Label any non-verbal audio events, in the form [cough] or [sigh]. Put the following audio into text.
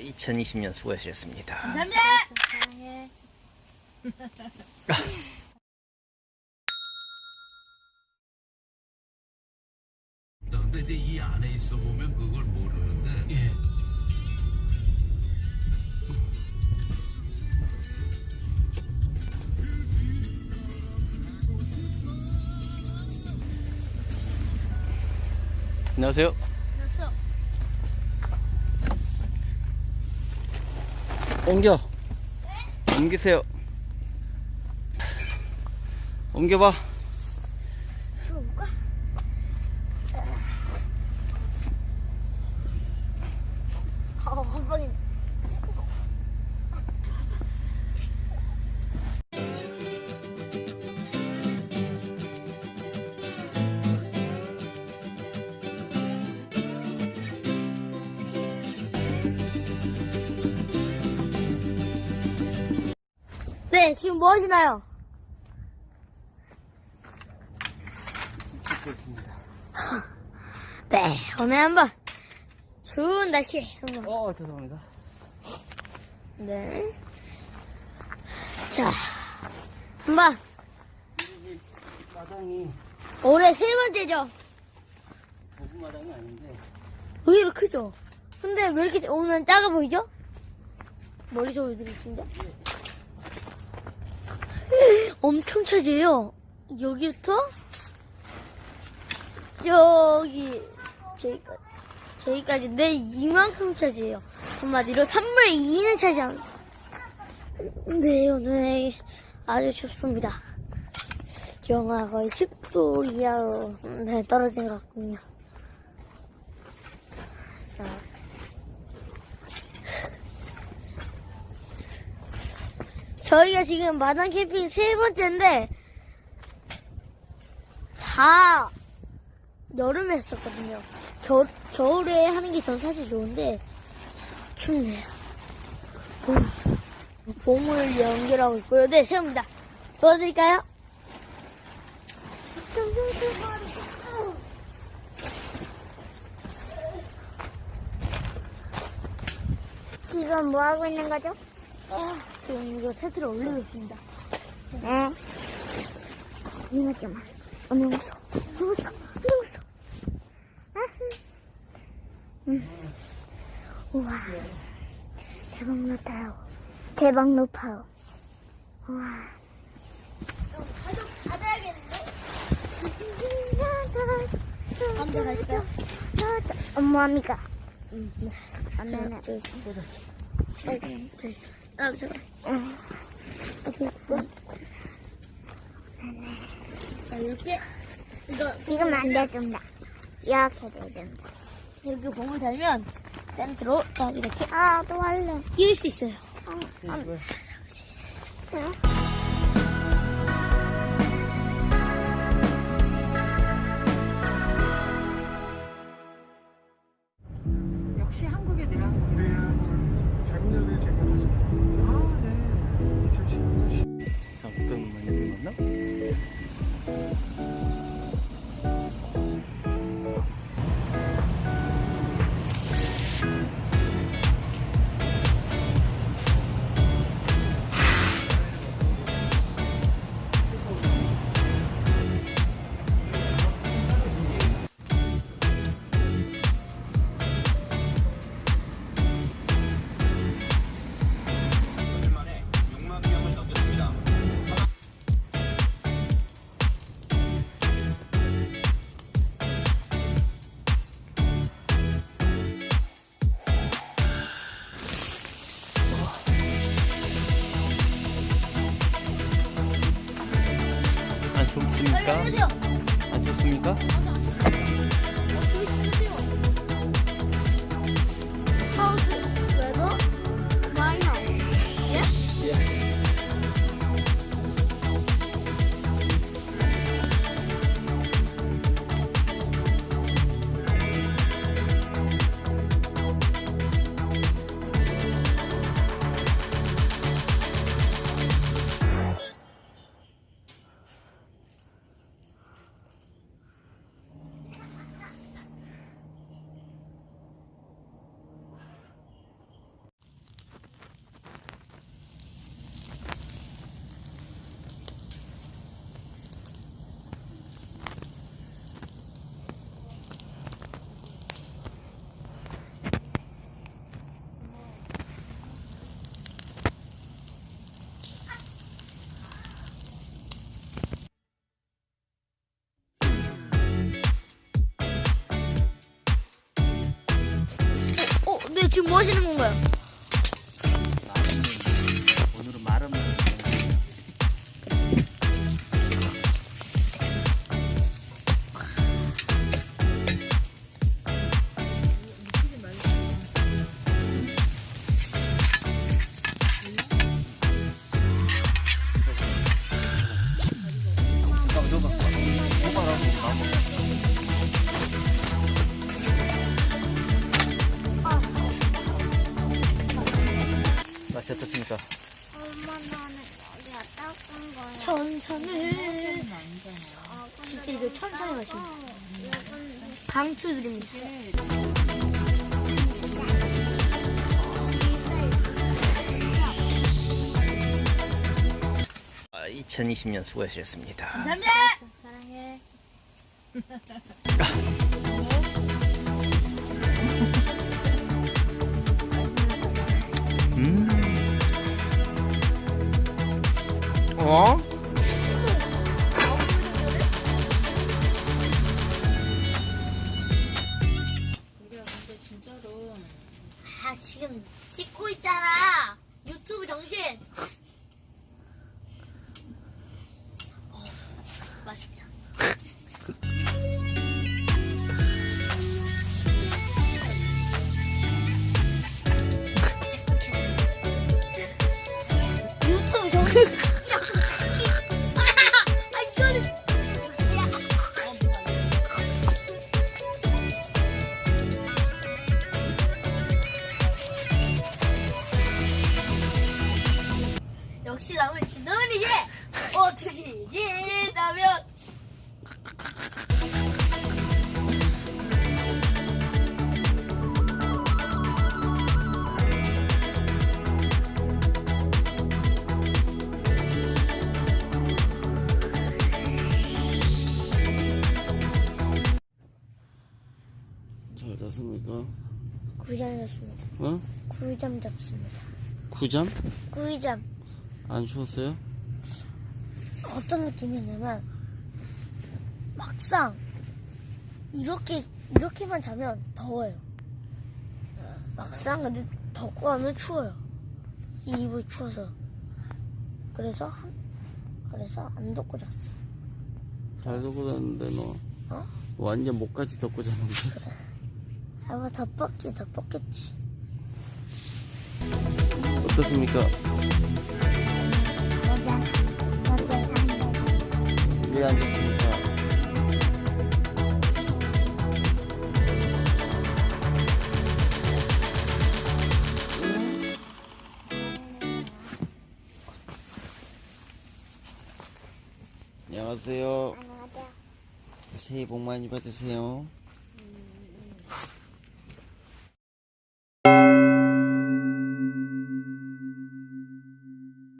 2020년 수고하셨습니다. 감사합니다. 근데 이제 이 안에 있어 보면 그걸 모르는데 예. 안녕하세요. 됐어. 옮겨. 옮기세요. 옮겨봐. 어, 한 방에. 네, 지금 뭐 하시나요? [laughs] 네, 오늘 한번 좋은 날씨에 한번 어, 죄송합니다. 네. 자, 한번 마당이 올해 세 번째죠. 거부 마당이 아닌데 의외로 크죠. 근데 왜 이렇게 오늘 작아 보이죠? 머리서 보여드리겠습니다. 엄청 차지해요. 여기부터 여기 저기까지 저기까지인데 이만큼 차지해요. 한마디로 3분의 2는 차지합니다. 네 오늘 아주 춥습니다. 영하 거의 10도 이하로 네, 떨어진 것 같군요. 저희가 지금 마당 캠핑 세 번째인데 다 여름에 했었거든요. 겨, 겨울에 하는 게 전 사실 좋은데 춥네요. 우, 봄을 연결하고 있고요. 네, 세웁니다. 도와드릴까요? 지금 뭐 하고 있는 거죠? 아, 지금 이거 세트를 올리고 있습니다. 네. 이러지 마. 언니. 무서워. 언니 무서워. 아, 음. 우와. 대박 높아요. 대박 높아요. 우와. 찾아야겠는데? 언제 갈까요? 엄마 미가. 응, 네. 엄마 아, 저. 응. 이렇게 이거 지금 안 돼준다. 이렇게 돼준다. 이렇게 봉을 달면 센트로 딱 이렇게 아, 또 할래. 끼울 수 있어요. 역시 안녕하세요. 안 춥습니까? 지금 뭐 하시는 건가요? 맛이 어떻습니까? 엄마는 거야. 천천히. 진짜 이거 천천히 마시면 강추드립니다. 아, 2020년 수고하셨습니다. 감사합니다. 사랑해. [laughs] [laughs] 어? 아 지금 찍고 있잖아. 유튜브 정신. 어, 맛있다. 잤습니까? 구이잠 잡습니다. 어? 구이잠 잡습니다. 9점? 구이잠 안 추웠어요? 어떤 느낌이냐면 막상 이렇게 이렇게만 자면 더워요. 막상 근데 덮고 하면 추워요. 이 이불 추워서. 그래서 한, 그래서 안 덮고 잤어. 잘 덮고 잤는데 너 어? 완전 목까지 덮고 잤는데 아마 덮었지 덮었겠지. 어떻습니까? 여자, 여자 사는 왜 앉았습니까? 안녕하세요. 안녕하세요. 새해 복 많이 받으세요.